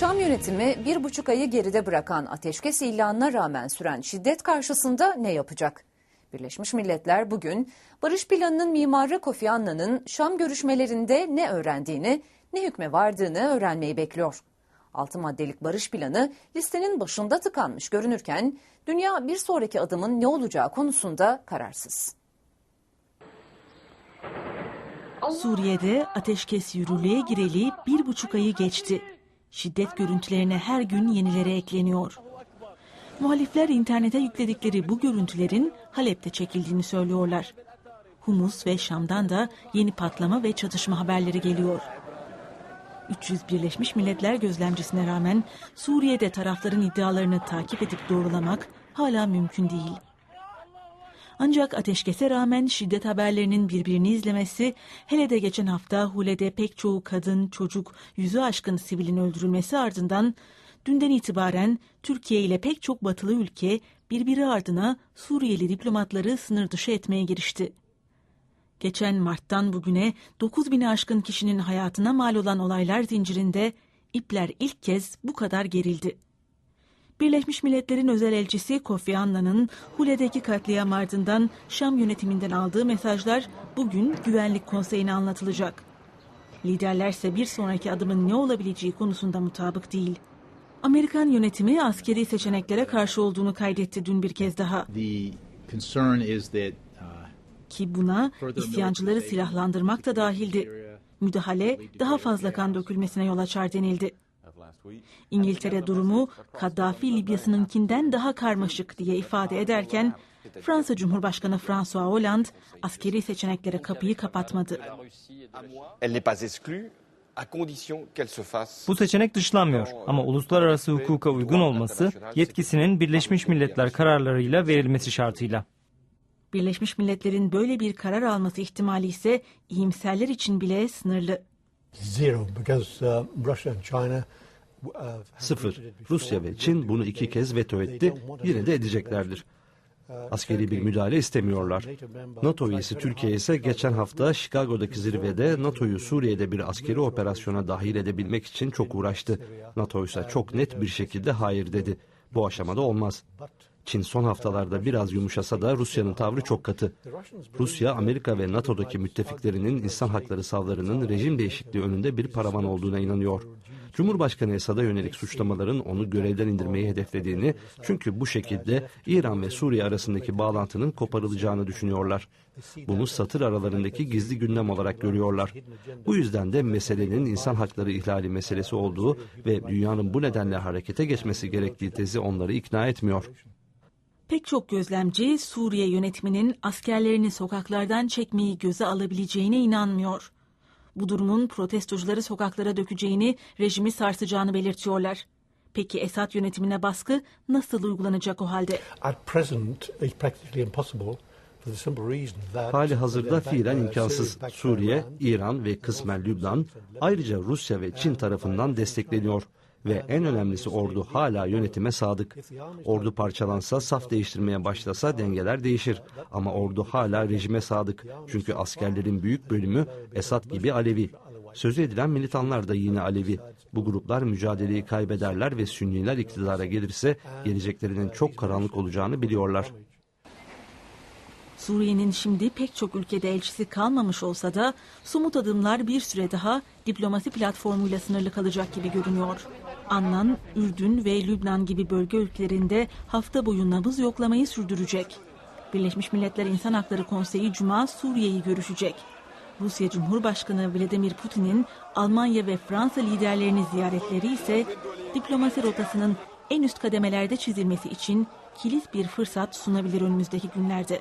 Şam yönetimi bir buçuk ayı geride bırakan ateşkes ilanına rağmen süren şiddet karşısında ne yapacak? Birleşmiş Milletler bugün barış planının mimarı Kofi Annan'ın Şam görüşmelerinde ne öğrendiğini, ne hükme vardığını öğrenmeyi bekliyor. Altı maddelik barış planı listenin başında tıkanmış görünürken dünya bir sonraki adımın ne olacağı konusunda kararsız. Suriye'de ateşkes yürürlüğe gireli bir buçuk ayı geçti. Şiddet görüntülerine her gün yenileri ekleniyor. Muhalifler internete yükledikleri bu görüntülerin Halep'te çekildiğini söylüyorlar. Humus ve Şam'dan da yeni patlama ve çatışma haberleri geliyor. 300 Birleşmiş Milletler gözlemcisine rağmen Suriye'de tarafların iddialarını takip edip doğrulamak hala mümkün değil. Ancak ateşkese rağmen şiddet haberlerinin birbirini izlemesi, hele de geçen hafta Hule'de pek çoğu kadın, çocuk, yüzü aşkın sivilin öldürülmesi ardından dünden itibaren Türkiye ile pek çok batılı ülke birbiri ardına Suriyeli diplomatları sınır dışı etmeye girişti. Geçen Mart'tan bugüne 9 bini aşkın kişinin hayatına mal olan olaylar zincirinde ipler ilk kez bu kadar gerildi. Birleşmiş Milletler'in özel elçisi Kofi Annan'ın Hule'deki katliam ardından Şam yönetiminden aldığı mesajlar bugün Güvenlik Konseyi'ne anlatılacak. Liderlerse bir sonraki adımın ne olabileceği konusunda mutabık değil. Amerikan yönetimi askeri seçeneklere karşı olduğunu kaydetti dün bir kez daha. Uh, Ki buna isyancıları silahlandırmak da dahildi. Müdahale daha fazla kan dökülmesine yol açar denildi. İngiltere durumu Kaddafi Libya'sınınkinden daha karmaşık diye ifade ederken Fransa Cumhurbaşkanı François Hollande askeri seçeneklere kapıyı kapatmadı. Elle n'est pas exclue à condition qu'elle se fasse Bu seçenek dışlanmıyor ama uluslararası hukuka uygun olması yetkisinin Birleşmiş Milletler kararlarıyla verilmesi şartıyla. Birleşmiş Milletler'in böyle bir karar alması ihtimali ise iyimserler için bile sınırlı. Zero, because uh, Russia and China Sıfır. Rusya ve Çin bunu iki kez veto etti. Yine de edeceklerdir. Askeri bir müdahale istemiyorlar. NATO üyesi Türkiye ise geçen hafta Chicago'daki zirvede NATO'yu Suriye'de bir askeri operasyona dahil edebilmek için çok uğraştı. NATO ise çok net bir şekilde hayır dedi. Bu aşamada olmaz. Çin son haftalarda biraz yumuşasa da Rusya'nın tavrı çok katı. Rusya, Amerika ve NATO'daki müttefiklerinin insan hakları savlarının rejim değişikliği önünde bir paravan olduğuna inanıyor. Cumhurbaşkanı Esad'a yönelik suçlamaların onu görevden indirmeyi hedeflediğini, çünkü bu şekilde İran ve Suriye arasındaki bağlantının koparılacağını düşünüyorlar. Bunu satır aralarındaki gizli gündem olarak görüyorlar. Bu yüzden de meselenin insan hakları ihlali meselesi olduğu ve dünyanın bu nedenle harekete geçmesi gerektiği tezi onları ikna etmiyor. Pek çok gözlemci Suriye yönetiminin askerlerini sokaklardan çekmeyi göze alabileceğine inanmıyor. Bu durumun protestocuları sokaklara dökeceğini, rejimi sarsacağını belirtiyorlar. Peki Esad yönetimine baskı nasıl uygulanacak o halde? Hali hazırda fiilen imkansız. Suriye, İran ve kısmen Lübnan ayrıca Rusya ve Çin tarafından destekleniyor. Ve en önemlisi ordu hala yönetime sadık. Ordu parçalansa, saf değiştirmeye başlasa dengeler değişir. Ama ordu hala rejime sadık. Çünkü askerlerin büyük bölümü Esad gibi Alevi. Sözü edilen militanlar da yine Alevi. Bu gruplar mücadeleyi kaybederler ve Sünniler iktidara gelirse geleceklerinin çok karanlık olacağını biliyorlar. Suriye'nin şimdi pek çok ülkede elçisi kalmamış olsa da somut adımlar bir süre daha diplomasi platformuyla sınırlı kalacak gibi görünüyor. Annan, Ürdün ve Lübnan gibi bölge ülkelerinde hafta boyu nabız yoklamayı sürdürecek. Birleşmiş Milletler İnsan Hakları Konseyi Cuma Suriye'yi görüşecek. Rusya Cumhurbaşkanı Vladimir Putin'in Almanya ve Fransa liderlerini ziyaretleri ise diplomasi rotasının en üst kademelerde çizilmesi için kilit bir fırsat sunabilir önümüzdeki günlerde.